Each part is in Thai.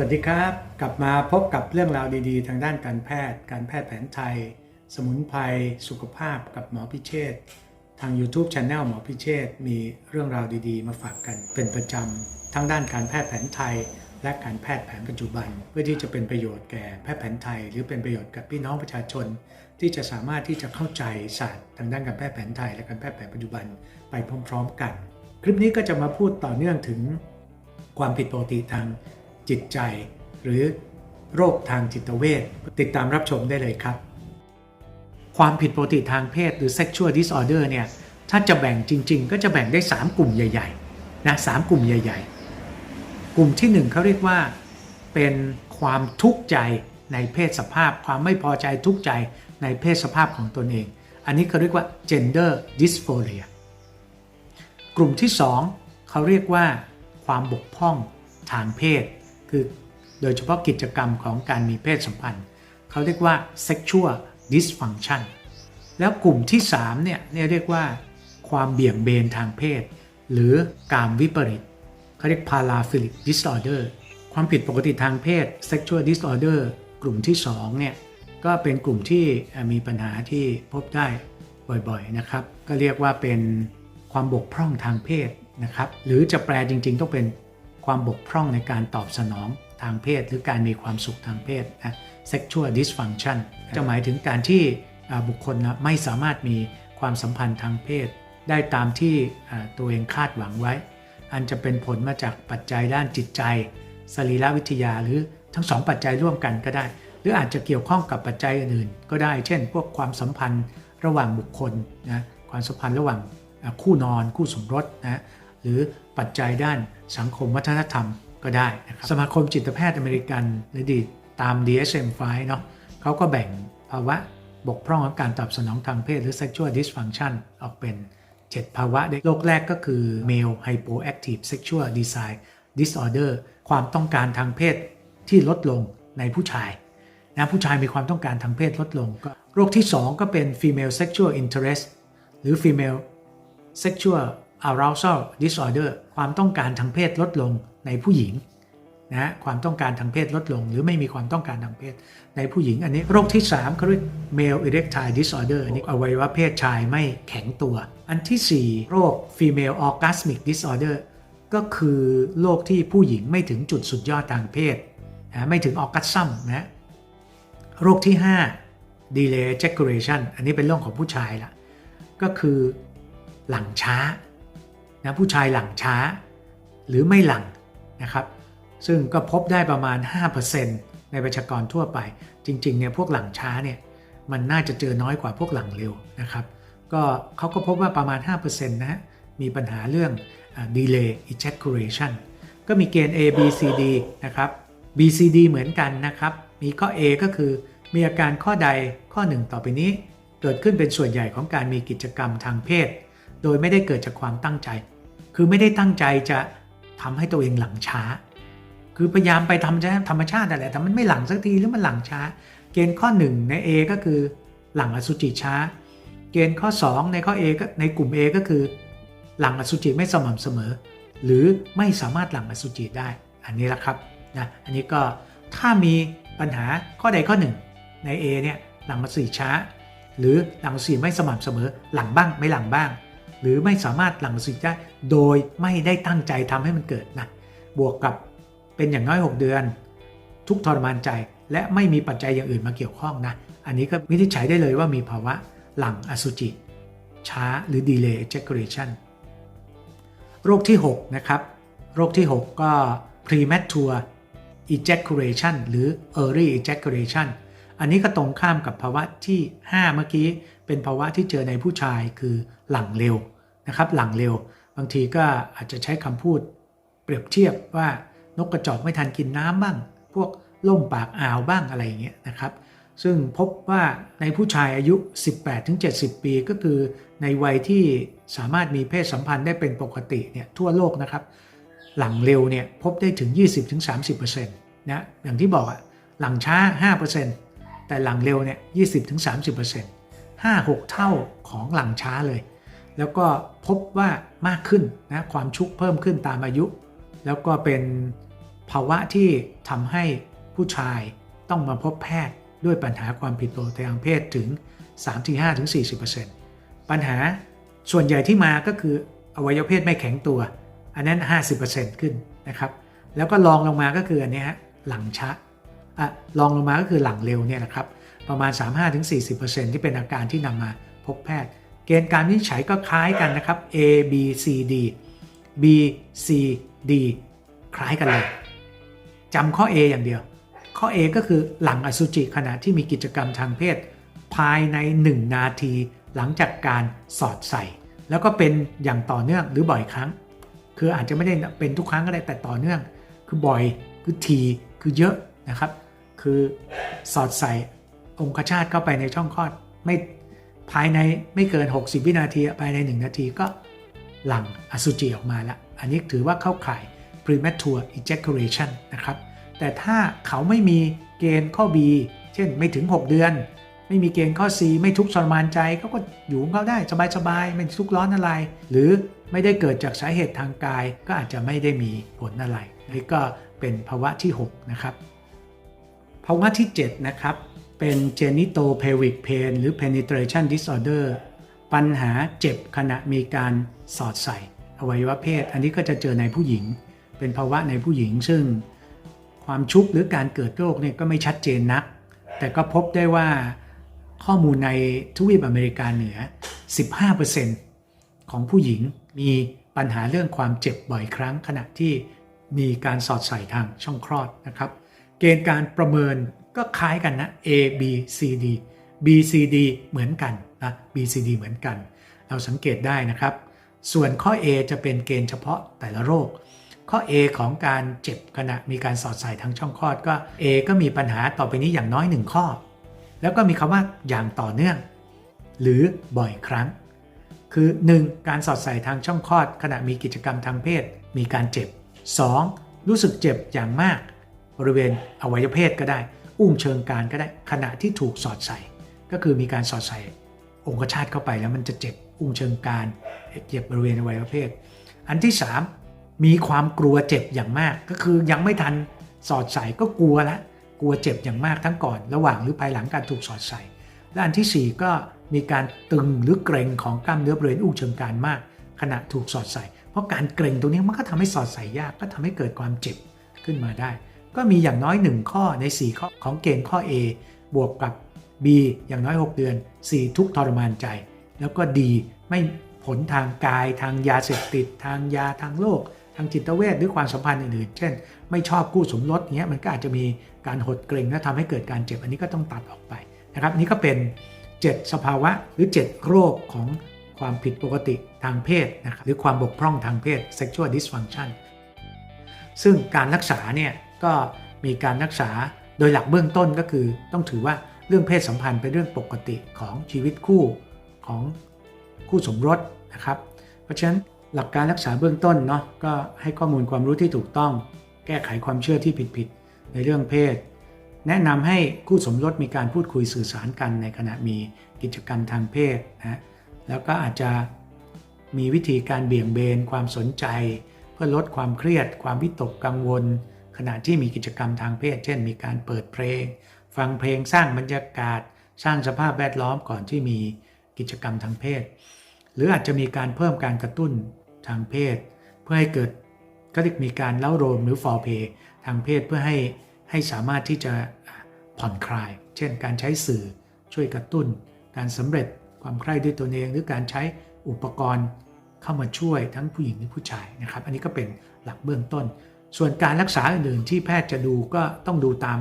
สวัสดีครับ กลับมาพบกับเรื่องราวดีๆ ทางด้านการแพทย์ การแพทย์แผนไทย สมุนไพรสุขภาพกับหมอพิเชษฐ์ทาง YouTube Channel หมอพิเชษฐ์มีเรื่องราวดีๆ มาฝากกันเป็นประจำทั้งด้านการแพทย์แผนไทย และการแพทย์แผนปัจจุบัน เพื่อที่จะเป็นประโยชน์แก่แพทย์แผนไทย หรือเป็นประโยชน์กับพี่น้องประชาชน ที่จะสามารถที่จะเข้าใจศาสตร์ทางด้านการแพทย์แผนไทย และการแพทย์แผนปัจจุบันไปพร้อม ๆ กัน คลิปนี้ก็จะมาพูดต่อเนื่องถึงความผิดปกติทาง จิตใจ หรือโรคทางจิตเวชติดตามรับชมได้เลยครับ ความผิดปกติทางเพศหรือ sexual disorder เนี่ยถ้าจะแบ่งจริง ๆ ก็จะแบ่งได้ 3 กลุ่มใหญ่ๆนะสามกลุ่มใหญ่ ๆ กลุ่มที่ 1เขาเรียกว่าเป็นความทุกข์ใจในเพศสภาพ ความไม่พอใจทุกข์ใจในเพศสภาพของตนเอง อันนี้เขาเรียกว่า gender dysphoria กลุ่มที่ 2เขาเรียกว่าความบกพร่องทางเพศ คือโดยเฉพาะกิจกรรมของการมีเพศสัมพันธ์ เขาเรียกว่า sexual dysfunction แล้วกลุ่มที่3เนี่ยเนี่ยเรียกว่าความเบี่ยงเบนทางเพศ หรือการวิปริตเขาเรียก paraphilic disorder ความผิดปกติทางเพศ sexual disorder กลุ่มที่2เนี่ยก็เป็นกลุ่มที่มีปัญหาที่พบได้บ่อยๆนะครับ ก็เรียกว่าเป็นความบกพร่องทางเพศนะครับ หรือจะแปลจริงๆ ต้องเป็น ความบกพร่องในการตอบสนองทางเพศ หรือการมีความสุขทางเพศนะ sexual dysfunction จะหมายถึงการที่บุคคลไม่สามารถมีความสัมพันธ์ทางเพศ ได้ตามที่ตัวเองคาดหวังไว้ อันจะเป็นผลมาจากปัจจัยด้านจิตใจ สรีรวิทยาหรือทั้งสองปัจจัยร่วมกันก็ได้ หรืออาจจะเกี่ยวข้องกับปัจจัยอื่นๆก็ได้ เช่น พวกความสัมพันธ์ระหว่างบุคคลนะความสัมพันธ์ระหว่างคู่นอน คู่สมรสนะ หรือปัจจัยด้านสังคมวัฒนธรรมก็ได้นะครับสมาคมจิตแพทย์อเมริกันหรือดีตาม DSM-5 เนาะเขาก็แบ่งภาวะบกพร่องของการตอบสนองทางเพศหรือ sexual dysfunction ออกเป็น 7 ภาวะโรคแรกก็คือ male hypoactive sexual desire disorder ความต้องการทางเพศที่ลดลงในผู้ชายนะผู้ชายมีความต้องการทางเพศลดลงก็โรคที่ 2 ก็เป็น female sexual interest หรือ female sexual arousal disorder ความต้องการทางเพศลดลงในผู้หญิงนะความต้องการทางเพศลดลง หรือไม่มีความต้องการทางเพศ ในผู้หญิงอันนี้โรคที่3เขาเรียก male erectile disorder อันนี้อวัยวะเพศชายไม่แข็งตัว อันที่ 4 โรค female orgasmic disorder ก็คือโรคที่ผู้หญิงไม่ถึงจุดสุดยอดทางเพศนะไม่ถึงออกัสซัมนะโรคที่ 5 delay ejaculation อันนี้เป็นเรื่องของผู้ชายละก็คือหลังช้า นะผู้ชายหลังช้า หรือไม่หลังนะครับ ซึ่งก็พบได้ประมาณ 5%ในประชากรทั่วไป จริงๆเนี่ยพวกหลังช้าเนี่ยมันน่าจะเจอน้อยกว่าพวกหลังเร็วนะครับ ก็เขาก็พบว่าประมาณ 5%นะฮะมีปัญหาเรื่อง delay ejaculation ก็มีเกณฑ์ A B C D นะครับ B C D เหมือนกันนะครับ มีข้อ A ก็คือมีอาการข้อใดข้อหนึ่งต่อไปนี้ เกิดขึ้นเป็นส่วนใหญ่ของการมีกิจกรรมทางเพศ โดยไม่ได้เกิดจากความตั้งใจ คือไม่ได้ตั้งใจจะทำให้ตัวเองหลังช้า คือพยายามไปทำธรรมชาติแต่แต่มันไม่หลังสักทีหรือมันหลังช้า เกณฑ์ข้อ1ใน A ก็คือหลังอสุจิช้า เกณฑ์ข้อ 2 ในข้อ A ก็ในกลุ่ม A ก็คือ หลังอสุจิไม่สม่ำเสมอ หรือไม่สามารถหลังอสุจิได้ อันนี้แหละครับนะอันนี้ก็ถ้ามีปัญหาข้อใดข้อ1ใน A เนี่ยหลังอสุจิช้า หรือหลังอสุจิไม่สม่ำเสมอ หลังบ้างไม่หลังบ้าง หรือไม่สามารถหลังอสุจิได้โดยไม่ได้ตั้งใจทำให้มันเกิดนะบวกกับเป็นอย่างน้อย 6 เดือน ทุกทรมานใจและไม่มีปัจจัยอย่างอื่นมาเกี่ยวข้องนะ อันนี้ก็วินิจฉัยได้เลยว่ามีภาวะหลังอสุจิ ช้าหรือ delay ejaculation โรคที่ 6 นะครับ โรคที่ 6 ก็ premature ejaculation หรือ early ejaculation อันนี้ก็ตรงข้ามกับภาวะที่ 5 เมื่อกี้ เป็นภาวะที่เจอในผู้ชายคือหลังเร็ว นะครับหลังเร็ว บางทีก็อาจจะใช้คำพูดเปรียบเทียบว่านกกระจอกไม่ทันกินน้ำบ้าง พวกล่มปากอ่าวบ้างอะไรอย่างเงี้ยนะครับ ซึ่งพบว่าในผู้ชายอายุ 18-70 ปีก็คือในวัยที่สามารถมีเพศสัมพันธ์ได้เป็นปกติเนี่ยทั่วโลกนะครับ หลังเร็วเนี่ยพบได้ถึง 20-30%นะอย่างที่บอกอะหลังช้า 5%แต่หลังเร็วเนี่ย20-30% 5-6 เท่าของหลังช้าเลย แล้วก็พบว่ามากขึ้นนะความชุกเพิ่มขึ้นตามอายุ แล้วก็เป็นภาวะที่ทำให้ผู้ชายต้องมาพบแพทย์ด้วยปัญหาความผิดปกติทางเพศถึง 3-5-40%ปัญหาส่วนใหญ่ที่มาก็คืออวัยวะเพศไม่แข็งตัว อันนั้น 50%ขึ้นนะครับ แล้วก็ลองลงมาก็คืออันนี้ฮะหลังช้าอะลองลงมาก็คือหลังเร็วเนี่ยนะครับ ประมาณ 35-40%ที่เป็นอาการที่นำมาพบแพทย์ เกณฑ์การวินิจฉัยก็คล้ายกันนะครับ A B C D B C D คล้ายกันเลยจำข้อ A อย่างเดียว ข้อ A ก็คือหลังอสุจิขณะที่มีกิจกรรมทางเพศ ภายใน 1 นาที หลังจากการสอดใส่ แล้วก็เป็นอย่างต่อเนื่องหรือบ่อยครั้ง คืออาจจะไม่ได้เป็นทุกครั้งก็ได้แต่ต่อเนื่อง คือบ่อยคือทีคือเยอะนะครับ คือสอดใส่องคชาตเข้าไปในช่องคลอดไม่ ภายในไม่เกิน 60 วินาที ภายใน 1 นาทีก็หลั่งอสุจิออกมาล้วอันนี้ถือว่าเข้าข่าย premature ejaculation นะครับ แต่ถ้าเขาไม่มีเกณฑ์ข้อ B เช่นไม่ถึง 6 เดือน ไม่มีเกณฑ์ข้อ C ไม่ทุกข์ทรมานใจเขาก็อยู่เขาได้สบายๆ ไม่ทุกข์ร้อนอะไร หรือไม่ได้เกิดจากสาเหตุทางกายก็อาจจะไม่ได้มีผลอะไรนี่ก็เป็นภาวะที่ 6 นะครับ ภาวะที่ 7 นะครับ เป็น genitopelvic pain หรือ penetration disorder ปัญหาเจ็บขณะมีการสอดใส่ อวัยวะเพศ อันนี้ก็จะเจอในผู้หญิง เป็นภาวะในผู้หญิง ซึ่งความชุบหรือการเกิดโรคเนี่ยก็ไม่ชัดเจนนัก แต่ก็พบได้ว่าข้อมูลในทวีปอเมริกาเหนือ 15%ของผู้หญิงมีปัญหาเรื่องความเจ็บบ่อยครั้งขณะที่มีการสอดใส่ทางช่องคลอดนะครับ เกณฑ์การประเมิน ก็คล้ายกันนะ A B C D B C D เหมือนกันนะ B C D เหมือนกัน เราสังเกตได้นะครับ ส่วนข้อ A จะเป็นเกณฑ์เฉพาะแต่ละโรค ข้อ A ของการเจ็บขณะมีการสอดใส่ทางช่องคลอดก็ A ก็มีปัญหาต่อไปนี้อย่างน้อย 1 ข้อ แล้วก็มีคำว่าอย่างต่อเนื่อง หรือบ่อยครั้ง คือ 1. การสอดใส่ทางช่องคลอด ขณะมีกิจกรรมทางเพศ มีการเจ็บ 2. รู้สึกเจ็บอย่างมาก บริเวณอวัยวเพศก็ได้ อุ้งเชิงกรานก็ได้ขณะที่ถูกสอดใส่ ก็คือมีการสอดใส่องคชาตเข้าไปแล้วมันจะเจ็บอุ้งเชิงกรานเจ็บบริเวณอวัยวะเพศ อันที่ 3 มีความกลัวเจ็บอย่างมาก ก็คือยังไม่ทันสอดใส่ก็กลัวล้วกลัวเจ็บอย่างมากทั้งก่อน ระหว่างหรือภายหลังการถูกสอดใส่ และอันทีสี่4 ก็มีการตึงหรือเกร็งของกล้ามเนื้อบริเวณอุ้งเชิงกรานมาก ขณะถูกสอดใส่ เพราะการเกร็งตรงนี้มันก็ทำให้สอดใส่ยากก็ทำให้เกิดความเจ็บขึ้นมาได้ ก็มีอย่างน้อย 1 ข้อใน 4 ข้อของเกณฑ์ข้อ A บวกกับ B อย่างน้อย 6 เดือน C ทุกทรมานใจ แล้วก็ D ไม่ผลทางกายทางยาเสพติด ทางยาทางโรคทางจิตเวชหรือความสัมพันธ์อื่นๆ เช่น ไม่ชอบกู้สมรสเงี้ยมันก็อาจจะมีการหดเกร็งและทำให้เกิดการเจ็บ อันนี้ก็ต้องตัดออกไปนะครับนี่ก็เป็น 7 สภาวะหรือ 7 โรคของความผิดปกติทางเพศนะครับหรือความบกพร่องทางเพศ sexual dysfunction ซึ่งการรักษาเนี่ย ก็มีการรักษาโดยหลักเบื้องต้นก็คือ ต้องถือว่าเรื่องเพศสัมพันธ์เป็นเรื่องปกติของชีวิตคู่ของคู่สมรสนะครับ เพราะฉะนั้นหลักการรักษาเบื้องต้นเนาะก็ให้ข้อมูลความรู้ที่ถูกต้อง แก้ไขความเชื่อที่ผิดๆในเรื่องเพศ แนะนำให้คู่สมรสมีการพูดคุยสื่อสารกันในขณะมีกิจกรรมทางเพศนะแล้วก็อาจจะมีวิธีการเบี่ยงเบนความสนใจ เพื่อลดความเครียด ความวิตกกังวล ขณะที่มีกิจกรรมทางเพศ เช่น มีการเปิดเพลง ฟังเพลงสร้างบรรยากาศ สร้างสภาพแวดล้อมก่อนที่มีกิจกรรมทางเพศ หรืออาจจะมีการเพิ่มการกระตุ้นทางเพศ เพื่อให้เกิดก็เรียกมีการเล้าโรมหรือฟอร์เพย์ทางเพศเพื่อให้ให้สามารถที่จะผ่อนคลาย เช่น การใช้สื่อช่วยกระตุ้น การสำเร็จความใคร่ด้วยตัวเอง หรือการใช้อุปกรณ์เข้ามาช่วยทั้งผู้หญิงและผู้ชายนะครับ อันนี้ก็เป็นหลักเบื้องต้น ส่วนการรักษาอื่นๆที่แพทย์จะดูก็ต้องดูตาม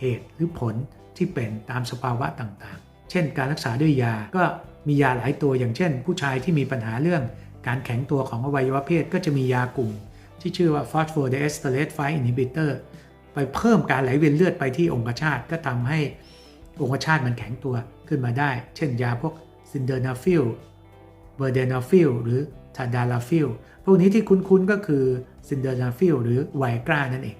เหตุหรือผลที่เป็นตามสภาวะต่างๆ เช่น การรักษาด้วยยาก็มียาหลายตัวอย่างเช่น ผู้ชายที่มีปัญหาเรื่อง การแข็งตัวของอวัยวะเพศก็จะมียากลุ่ม ที่ชื่อว่า phosphodiesterase 5 inhibitor ไปเพิ่มการไหลเวียนเลือดไปที่องคชาตก็ทำให้องคชาตมันแข็งตัวขึ้นมาได้ เช่นยาพวกซินเดอร์นาฟิลเบอร์เดนาฟิลหรือ ทาดาลาฟิลพวกนี้ที่คุ้นๆก็คือซินเดอร์นาฟิลหรือไวกรานั่นเอง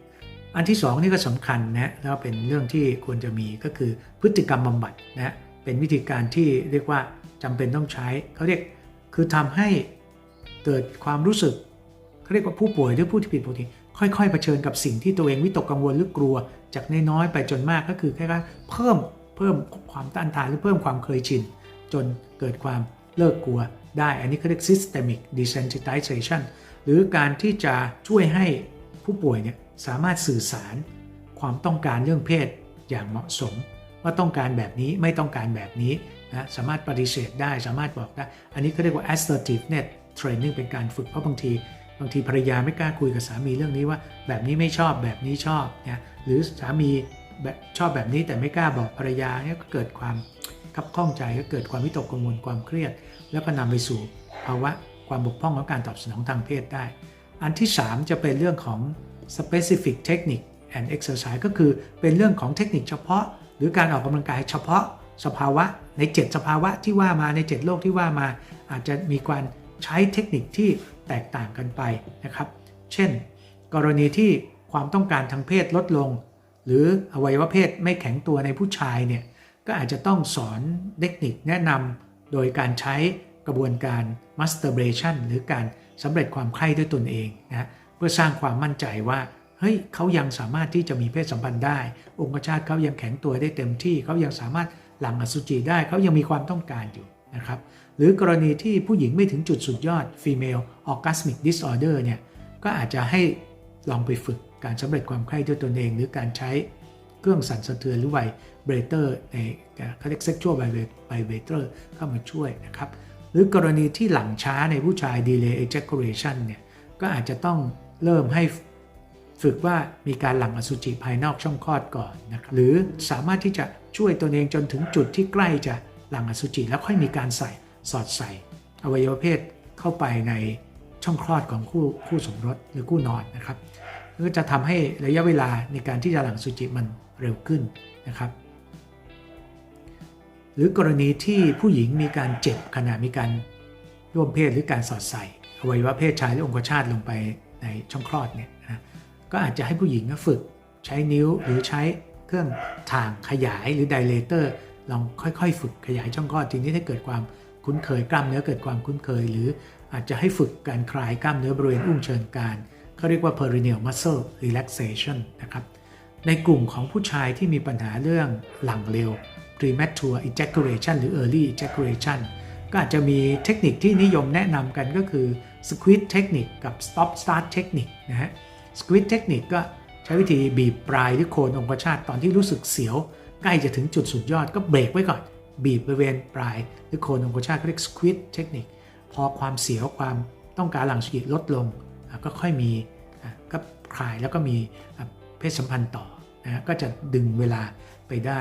อันที่ 2 นี่ก็สำคัญนะแล้วเป็นเรื่องที่ควรจะมีก็คือพฤติกรรมบำบัดนะเป็นวิธีการที่เรียกว่าจำเป็นต้องใช้เขาเรียกคือทำให้เกิดความรู้สึกเขาเรียกว่าผู้ป่วยหรือผู้ที่ผิดปกติค่อยๆเผชิญกับสิ่งที่ตัวเองวิตกกังวลหรือกลัว จากน้อยๆไปจนมากก็คือแค่เพิ่มเพิ่มความต้านทานหรือเพิ่มความเคยชิน จนเกิดความ เลิกกลัวได้ อันนี้เขาเรียก systemic desensitization หรือการที่จะช่วยให้ผู้ป่วยเนี่ยสามารถสื่อสารความต้องการเรื่องเพศอย่างเหมาะสม ว่าต้องการแบบนี้ไม่ต้องการแบบนี้นะสามารถปฏิเสธได้สามารถบอกได้ อันนี้เขาเรียกว่า assertiveness training เป็นการฝึกเพราะบางที บางทีภรรยาไม่กล้าคุยกับสามีเรื่องนี้ว่า แบบนี้ไม่ชอบแบบนี้ชอบนะหรือสามีชอบแบบนี้แต่ไม่กล้าบอกภรรยาเนี่ยก็เกิดความ ขับข้องใจก็เกิดความวิตกกังวลความเครียด แล้วก็นำไปสู่ภาวะความบกพร่องของการตอบสนองทางเพศได้ อันที่ 3 จะเป็นเรื่องของ specific technique and exercise ก็คือเป็นเรื่องของเทคนิคเฉพาะ หรือการออกกำลังกายเฉพาะสภาวะใน 7 สภาวะที่ว่ามาใน 7 โลกที่ว่ามา อาจจะมีการใช้เทคนิคที่แตกต่างกันไปนะครับ เช่น กรณีที่ความต้องการทางเพศลดลง หรืออวัยวะเพศไม่แข็งตัวในผู้ชายเนี่ย ก็อาจจะต้องสอนเทคนิคแนะนำโดยการใช้กระบวนการ masturbation หรือการสำเร็จความใคร่ด้วยตนเองนะเพื่อสร้างความมั่นใจว่าเฮ้ยเขายังสามารถที่จะมีเพศสัมพันธ์ได้ องคชาตเขายังแข็งตัวได้เต็มที่เขายังสามารถหลั่งอสุจิได้เขายังมีความต้องการอยู่นะครับหรือกรณีที่ผู้หญิงไม่ถึงจุดสุดยอด female orgasmic disorder เนี่ยก็อาจจะให้ลองไปฝึกการสำเร็จความใคร่ด้วยตนเอง หรือการใช้เครื่องสั่นสะเทือนหรือไว บรเตอร์ในเขาเรียก sexual vibrator เข้ามาช่วยนะครับ หรือกรณีที่หลังช้าในผู้ชาย delay ejaculation เนี่ยก็อาจจะต้องเริ่มให้ฝึกว่ามีการหลั่งอสุจิภายนอกช่องคลอดก่อนนะครับหรือสามารถที่จะช่วยตัวเองจนถึงจุดที่ใกล้จะหลั่งอสุจิแล้วค่อยมีการใส่สอดใส่ อวัยวะเพศเข้าไปในช่องคลอดของคู่คู่สมรสหรือคู่นอนนะครับก็จะทำให้ระยะเวลาในการที่จะหลั่งอสุจิมันเร็วขึ้นนะครับ รือกรณีที่ผู้หญิงมีการเจ็บขณะมีการร่วมเพศหรือการสอดใส่อวัยวะเพศชายหรือองคชาตลงไปในช่องคลอดเนี่ยนะก็อาจจะให้ผู้หญิงฝึกใช้นิ้วหรือใช้เครื่องถ่างขยายหรือไดเลเตอร์ลองค่อยๆ ฝึกขยายช่องคลอดทีนี้ถ้าเกิดความคุ้นเคยกล้ามเนื้อเกิดความคุ้นเคย หรืออาจจะให้ฝึกการคลายกล้ามเนื้อบริเวณอุ้งเชิงการเขาเรียกว่า perineal muscle relaxation นะครับในกลุ่มของผู้ชายที่มีปัญหาเรื่องหลังเร็ว premature ejaculation หรือ early ejaculation ก็อาจจะมีเทคนิคที่นิยมแนะนำกันก็คือ squeeze technique กับ stop start technique นะฮะ squeeze technique ก็ใช้วิธีบีบปลายหรือโคนองคชาตตอนที่รู้สึกเสียว ใกล้จะถึงจุดสุดยอดก็เบรกไว้ก่อน บีบบริเวณปลายหรือโคนองคชาตเรียก squeeze technique พอความเสียวความต้องการหลังสกิลดลง ก็ค่อยมีก็คลายแล้วก็มีเพศสัมพันธ์ต่อนะก็จะดึงเวลาไปได้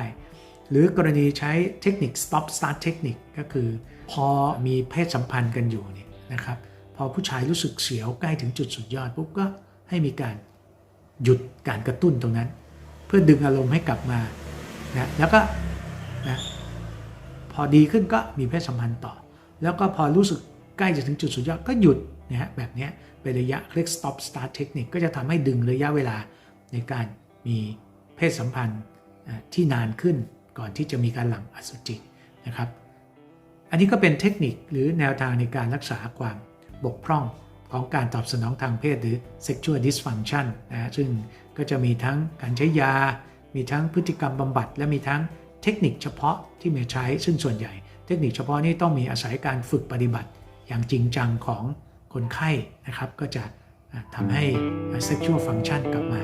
หรือกรณีใช้เทคนิค stop start technique ก็คือ พอมีเพศสัมพันธ์กันอยู่เนี่ยนะครับ พอผู้ชายรู้สึกเสียวใกล้ถึงจุดสุดยอดปุ๊บก็ให้มีการหยุดการกระตุ้นตรงนั้น เพื่อดึงอารมณ์ให้กลับมานะแล้วก็นะพอดีขึ้นก็มีเพศสัมพันธ์ต่อ แล้วก็พอรู้สึกใกล้จะถึงจุดสุดยอดก็หยุดนะฮะแบบนี้เป็นระยะเรียก stop start technique ก็จะทำให้ดึงระยะเวลาในการมีเพศสัมพันธ์ที่นานขึ้น ก่อนที่จะมีการหลั่งอสุจินะครับ อันนี้ก็เป็นเทคนิคหรือแนวทางในการรักษาความบกพร่องของการตอบสนองทางเพศหรือ sexual dysfunction นะซึ่งก็จะมีทั้งการใช้ยา มีทั้งพฤติกรรมบำบัด และมีทั้งเทคนิคเฉพาะที่มีใช้ ซึ่งส่วนใหญ่ เทคนิคเฉพาะนี้ต้องมีอาศัยการฝึกปฏิบัติ อย่างจริงจังของคนไข้นะครับ ก็จะทำให้ sexual function กลับมา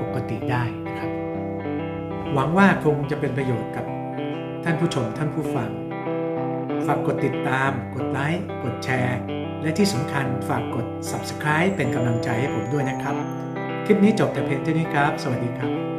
ปกติได้ หวังว่าคงจะเป็นประโยชน์กับท่านผู้ชมท่านผู้ฟัง ฝากกดติดตาม กดไลค์ กดแชร์ และที่สำคัญฝากกด subscribe เป็นกำลังใจให้ผมด้วยนะครับ คลิปนี้จบแต่เพียงเท่านี้ครับ สวัสดีครับ